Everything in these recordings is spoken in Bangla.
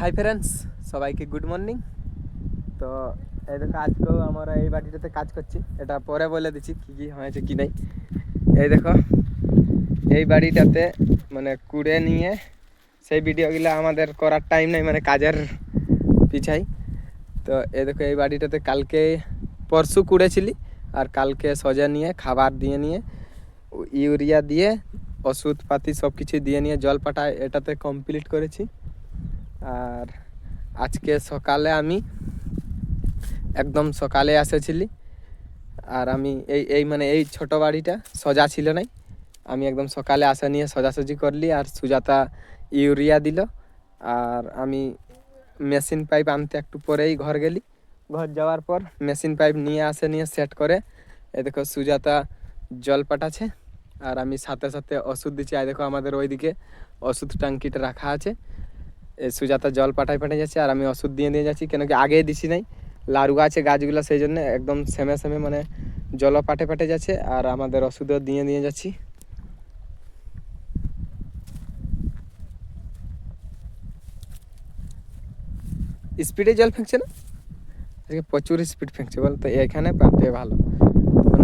হাই ফ্রেন্ডস সবাইকে গুড মর্নিং তো এই দেখো আজকেও আমরা এই বাড়িটাতে কাজ করছি। এটা পরে বলে দিচ্ছি কী কী হয়েছে কি নাই। এই দেখো, এই বাড়িটাতে মানে কুড়ে নিয়ে সেই ভিডিওগুলো আমাদের করার টাইম নেই মানে কাজের পিছাই। তো এই দেখো এই বাড়িটাতে কালকে পরশু কুড়েছিলি, আর কালকে সজা নিয়ে, খাবার দিয়ে নিয়ে ইউরিয়া দিয়ে, ওষুধপাতি সব কিছু দিয়ে নিয়ে জল পাটা এটাতে কমপ্লিট করেছি। আর আজকে সকালে আমি একদম সকালে এসেছিলি। আর আমি এই এই মানে এই ছোট বাড়িটা সজা ছিল নাই। আমি একদম সকালে আসা নিয়ে সোজাসুজি করলি আর সুজাতা ইউরিয়া দিল। আর আমি মেশিন পাইপ আনতে একটু পরেই ঘর গেলি। ঘর যাওয়ার পর মেশিন পাইপ নিয়ে আসে নিয়ে সেট করে এই দেখো সুজাতা জল পাঠাচ্ছে। আর আমি সাথে সাথে ওষুধ দিচ্ছি। আর দেখো আমাদের ওইদিকে ওষুধ ট্যাঙ্কিটা রাখা আছে। সুজাতা জল পাঠাই পাঠাই যাচ্ছে আর আমি ওষুধ দিয়ে দিয়ে যাচ্ছি, কেন কি আগেই দিছি নাই। লারুয়া আছে গাছগুলো সেই জন্য একদম সেমে সেমে মানে জল পাঠে পাঠে যাচ্ছে আর আমাদের ওষুধও দিয়ে দিয়ে যাচ্ছি। স্পিডে জল ফেঁকছে না? আজকে প্রচুর স্পিড ফেঁকছে বল তো, এখানে পাটে ভালো।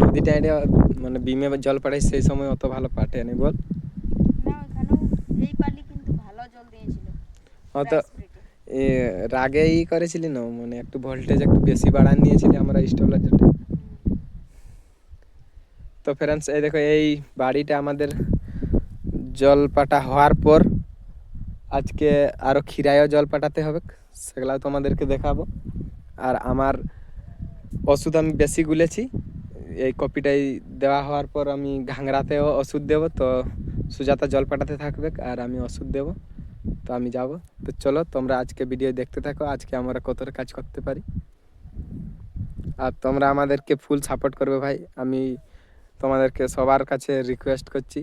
নদীটা এটা মানে বিমে জল পাঠাই সেই সময় অত ভালো পাটে নেই বল না ওখানেও এই পালি কিন্তু ভালো জল দিয়েছিল স্পিডে। এ রাগে ই করেছিলি না? মানে একটু ভোল্টেজ একটু বেশি বাড়ান নিয়েছিলি আমরা স্টেবিলাইজারটা তো ফ্রেন্ডস এই দেখো এই বাড়িটা আমাদের জল পাটা হওয়ার পর আজকে আরও খিরায়ও জল পাঠাতে হবে সেগুলাও তোমাদেরকে দেখাবো। আর আমার ওষুধ আমি বেশি গুলেছি এই কপিটাই দেওয়া হওয়ার পর আমি ঘাংরাতেও ওষুধ দেবো তো সুজাতা জল পাঠাতে থাকবে আর আমি ওষুধ দেবো। তো আমি যাব। তো চলো তোমরা আজকে ভিডিও দেখতে থাকো আজকে আমরা কতটা কাজ করতে পারি। আর তোমরা আমাদেরকে ফুল সাপোর্ট করবে ভাই। আমি তোমাদেরকে সবার কাছে রিকোয়েস্ট করছি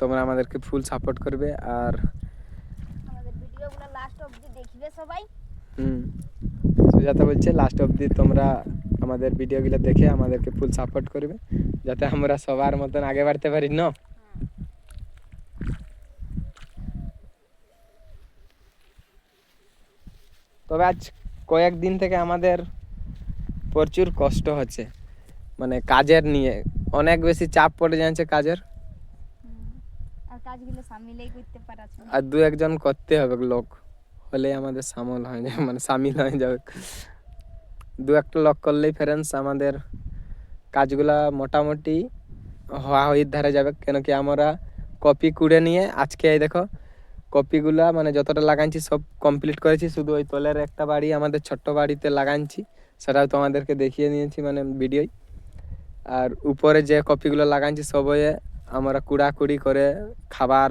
তোমরা আমাদেরকে ফুল সাপোর্ট করবে। আর হুম সুজাতা বলছে লাস্ট অবধি তোমরা আমাদের ভিডিওগুলো দেখে আমাদেরকে ফুল সাপোর্ট করবে যাতে আমরা সবার মতন আগে বাড়তে পারি না? তবে আজ কয়েকদিন থেকে আমাদের প্রচুর কষ্ট হচ্ছে। মানে কাজের নিয়ে অনেক বেশি চাপ পড়ে যাচ্ছে কাজের। আর কাজগুলো সামিলেই করতে পারাছে আর দু একজন করতে হবে লোক হলে আমাদের সামল হয়ে যাবে মানে সামিল হয়ে যাবে। দু একটা লোক করলেই ফ্রেন্ডস আমাদের কাজগুলা মোটামুটি হওয়া হইর ধারে যাবে। কেন কি আমরা কপি কুড়ে নিয়ে আজকে এই দেখো কপিগুলা মানে যতটা লাগাইছি সব কমপ্লিট করেছি। শুধু ওই তলের একটা বাড়ি আমাদের ছোট্ট বাড়িতে লাগাইছি। সেটাও তোমাদেরকে দেখিয়ে নিয়েছি মানে ভিডিওই। আর উপরে যে কপিগুলো লাগাইছি সবই আমরা কুড়াকুড়ি করে খাবার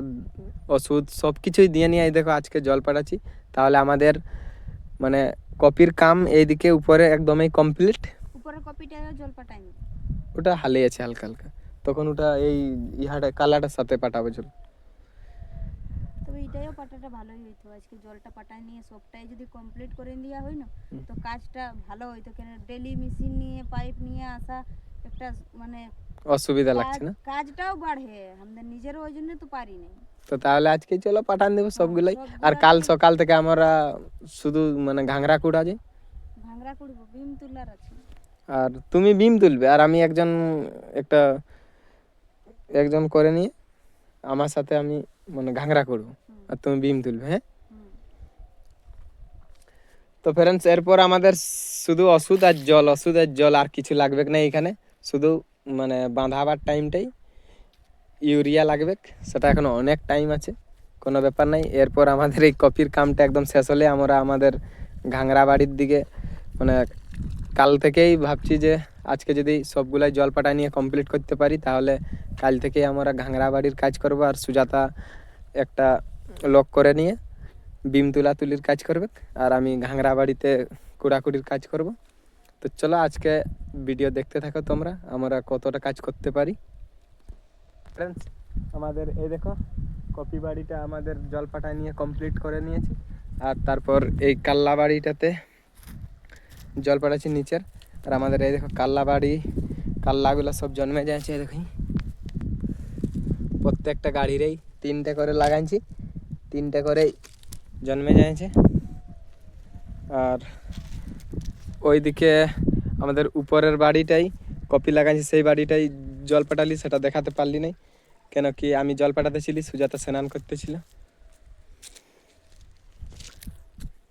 ওষুধ সব কিছুই দিয়ে নিয়ে দেখো আজকে জল পাঠাচ্ছি। তাহলে আমাদের মানে কপির কাম এইদিকে উপরে একদমই কমপ্লিট উপরের কপিটা জল পাঠায়নি ওটা হালে আছে হালকা হালকা। তখন ওটা এই ইহাটা কালাটার সাথে পাঠাবো জল। তবে এটাইও পাটাটা ভালোই হইতো। আজকে জলটা পাঠায় নিয়ে সবটাই যদি কমপ্লিট করে দেওয়া হয় না তো কাজটা ভালো হইতো। কেন ডেলি মেশিন নিয়ে পাইপ নিয়ে আসা একটা মানে অসুবিধা লাগছে না? কাজটাও বাড়ে। আমাদের নিজেরও ওই জন্য তো পারি নাই। তো তাহলে আজকে চলো পাঠান দেবো সবগুলাই। আর কাল সকাল থেকে আমরা শুধু মানে ঘাংরা কুড়া যাই ভাঙরা করব বিম তুলার আছে। আর তুমি বিম তুলবে আর আমি একজন একটা একজন করে নিয়ে আমার সাথে আমি মানে ঘাংরা করব। আর তুমি বিম তুলবে হ্যাঁ? তো ফ্রেন্ডস এরপর আমাদের শুধু ওষুধ আর জল, ওষুধ আর জল আর কিছু লাগবে না এখানে? শুধু মানে বাঁধাবার টাইমটাই ইউরিয়া লাগবে, সেটা এখন অনেক টাইম আছে, কোনো ব্যাপার নাই। এরপর আমাদের এই কপির কামটা একদম শেষ হলে আমরা আমাদের ঘাংরা বাড়ির দিকে মানে কাল থেকেই ভাবছি যে আজকে যদি সবগুলাই জল পাটা নিয়ে কমপ্লিট করতে পারি, তাহলে কাল থেকেই আমরা ঘাংরা বাড়ির কাজ করব। আর সুজাতা একটা লক করে নিয়ে বিম তুলা তুলির কাজ করবে আর আমি ঘাংরা বাড়িতে কুড়াকুড়ির কাজ করব। তো চলো আজকে ভিডিও দেখতে থাকো তোমরা, আমরা কতটা কাজ করতে পারি। ফ্রেন্ডস আমাদের এই দেখো, কপি বাড়িটা আমাদের জল পাটায় নিয়ে কমপ্লিট করে নিয়েছি। আর তারপর এই কাল্লা বাড়িটাতে জল পাঠাচ্ছি নিচের। আর আমাদের এই দেখো কাল্লা বাড়ি, কাল্লাগুলো সব জন্মে যাচ্ছে দেখি। প্রত্যেকটা গাড়িরই তিনটে করে লাগাইছি। তিনটে করেই জন্মে যাচ্ছে আর ওইদিকে আমাদের উপরের বাড়িটাই, কপি লাগাইছি সেই বাড়িটাই জল পাঠালি সেটা দেখাতে পারলি নাই। কেন কি আমি জল পাঠাতে ছিলি, সুজাতা স্নান করতেছিল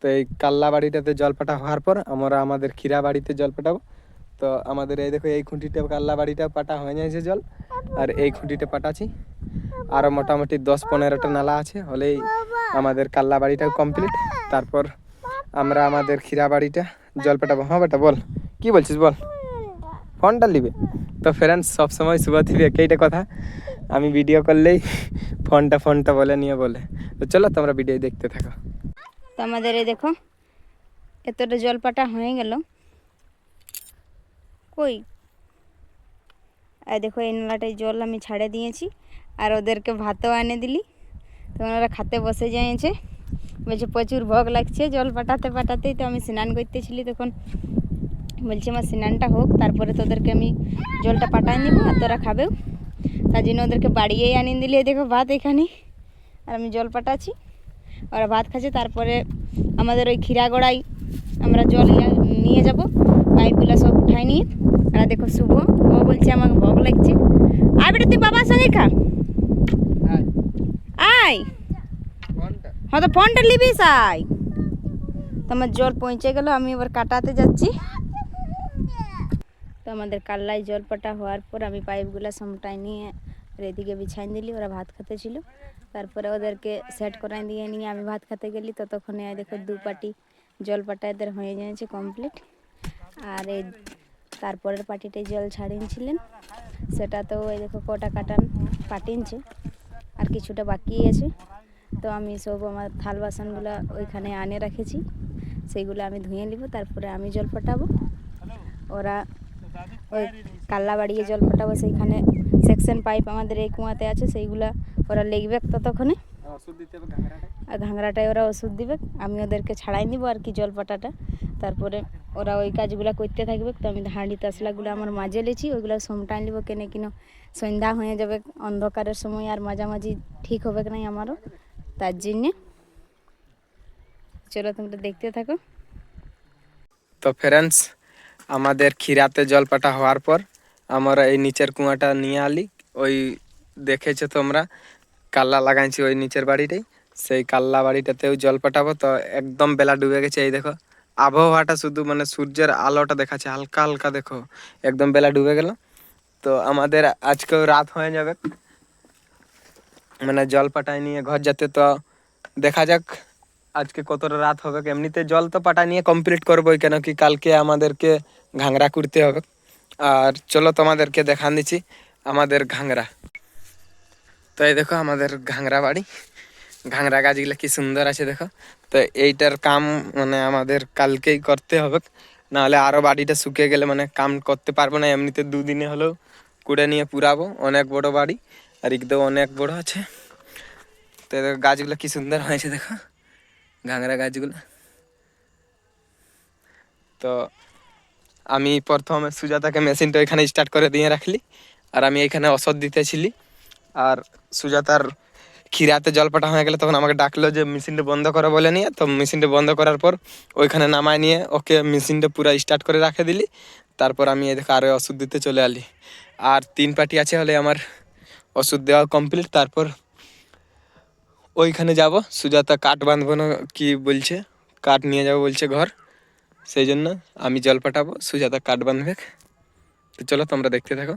তো এই কাল্লা বাড়িটাতে জল পাঠা হওয়ার পর আমরা আমাদের ক্ষীরা বাড়িতে জল পাঠাবো তো আমাদের এই দেখো, এই খুঁটিটা কাল্লা বাড়িটা পাটা হয়ে যাচ্ছে জল। আর এই খুঁটিটা পাঠাচ্ছি আরও মোটামুটি দশ পনেরোটা নালা আছে, হলেই আমাদের কাল্লা বাড়িটাও কমপ্লিট। তারপর আমরা আমাদের ক্ষীরা বাড়িটা জল পাঠাবো হ্যাঁ বেটা, বল, কি বলছিস বল? ফোনটা নিবে? তো ফ্রেন্ডস সবসময় শুভ দিবে একইটা কথা। আমি ভিডিও করলেই ফোনটা ফোনটা বলে, নিয়ে বলে। তো চলো, তোমরা ভিডিও দেখতে থাকো। তো আমাদের এই দেখো, এতটা জল পাটা হয়ে গেল। কই? আর দেখো, এই নালাটায় জল আমি ছাড়ে দিয়েছি, আর ওদেরকে ভাতও এনে দিলি। তো ওনারা খাতে বসে যাইছে বলছে, প্রচুর ভোগ লাগছে, জল পাঠাতে পাঠাতেই তো আমি স্নান করতেছিলি তখন। বলছি আমার স্নানটা হোক, তারপরে তোদেরকে আমি জলটা পাঠাই নিব, আর তোরা খাবেও। তার জন্য ওদেরকে বাড়িয়েই আনিয়ে দিলি দেখো, ভাত এখানে। আর আমি জল পাঠাচ্ছি। ওরা ভাত খাচ্ছে, তারপরে আমাদের ওই ক্ষীরা গোড়ায় আমরা জল নিয়ে যাব। পাইপগুলো সব উঠাই নিয়ে আর দেখো শুভ ও বলছে আমাকে ভোগ লাগছে। আয় বেটা তুই বাবার সঙ্গে খা। আয়। হ্যাঁ তো ফোনটা লিবিস আয়। তো আমার জল পৌঁছে গেল আমি এবার কাটাতে যাচ্ছি। তো আমাদের কাল্লায় জল পাটা হওয়ার পর আমি পাইপগুলো সামটাই নিয়ে আর এদিকে বিছাই দিলি ওরা ভাত খেতে ছিল। তারপরে ওদেরকে সেট করাই দিয়ে নিয়ে আমি ভাত খেতে গেলি ততক্ষণে দেখো দু পাটি জল পাটা এদের হয়ে যাচ্ছে কমপ্লিট আর এই তারপরের পাটিটাই জল ছাড়িয়েছিলেন। সেটা তো এই দেখো কটা কাটান পাটিনছে আর কিছুটা বাকি আছে। তো আমি সব আমার থাল বাসনগুলো ওইখানে আনে রেখেছি। সেইগুলো আমি ধুয়ে নিব, তারপরে আমি জল পাঠাবো ওরা ওই কাল্লা বাড়িয়ে জল পাঠাবো সেইখানে সেকশন পাইপ আমাদের এই কুয়াতে আছে, সেইগুলা ওরা লিখবে ততক্ষণে। আর ঘাংরাটায় ওরা ওষুধ দিবে। আমি ওদেরকে ছাড়াই নিব আর কি জল পাটাটা তারপরে ওরা ওই কাজগুলো করতে থাকবে, তো আমি হাঁড়ি তাসলাগুলো আমার মাঝে লেছি, ওইগুলো সমটাই নিব কেনে কিনো সন্ধ্যা হয়ে যাবে, অন্ধকারের সময় আর মাঝামাঝি ঠিক হবে কি নাই আমারও, তার জন্যে। চলো তোমরা দেখতে থাকো। তো ফ্রেন্ডস আমাদের ক্ষীরাতে জল পাটা হওয়ার পর আমরা এই নিচের কুয়াটা নিয়ে আলি, ওই দেখেছ তোমরা? কাল্লা লাগাইছি ওই নিচের বাড়িটাই, সেই কাল্লা বাড়িটাতেও জল পাঠাবো তো একদম বেলা ডুবে গেছে, এই দেখো। আবহাওয়াটা শুধু মানে সূর্যের আলোটা দেখাচ্ছে, হালকা হালকা দেখো, একদম বেলা ডুবে গেল। তো আমাদের আজকেও রাত হয়ে যাবে। মানে জল পাটায় নিয়ে ঘর যেতে তো দেখা যাক আজকে কতটা রাত হবে। এমনিতে জল তো পাটা নিয়ে কমপ্লিট করবোই, কেন কি কালকে আমাদেরকে ঘাংরা করতে হবে। আর চলো তোমাদেরকে দেখান দিচ্ছি, আমাদের ঘাংরা। তো এই দেখো আমাদের ঘাংরা বাড়ি। ঘাংরা গাছগুলো কি সুন্দর আছে দেখো। তো এইটার কাম মানে আমাদের কালকেই করতে হবে। নাহলে আরও বাড়িটা শুকিয়ে গেলে মানে কাম করতে পারব না। এমনিতে দুদিনে হলেও কুড়ে নিয়ে পুরাবো। অনেক বড় বাড়ি, আর একদম অনেক বড় আছে। তো দেখো গাছগুলো কি সুন্দর হয়েছে দেখো। ঘাংরা গাছগুলো। তো আমি প্রথমে সুজাতাকে মেশিনটা এখানে স্টার্ট করে দিয়ে রাখলি। আর আমি এখানে ওষুধ দিতেছিলি আর সুজাতার খিরাতে জল পাঠা হয়ে গেলে তখন আমাকে ডাকলো যে, মেশিনটা বন্ধ করো, বলে নিয়ে। তো মেশিনটা বন্ধ করার পর ওইখানে নামায় নিয়ে ওকে মেশিনটা পুরো স্টার্ট করে রাখে দিলি। তারপর আমি এদিকে আরও ওষুধ দিতে চলে আলি আর তিন পাটি আছে হলে আমার ওষুধ দেওয়া কমপ্লিট তারপর ওইখানে যাব। সুজাতা কাঠ বাঁধবো না কি বলছে? কাঠ নিয়ে যাব বলছে ঘর। সেই জন্য আমি জল পাঠাবো। সুজাতা কাঠ বাঁধবে। তো চলো তোমরা দেখতে থাকো।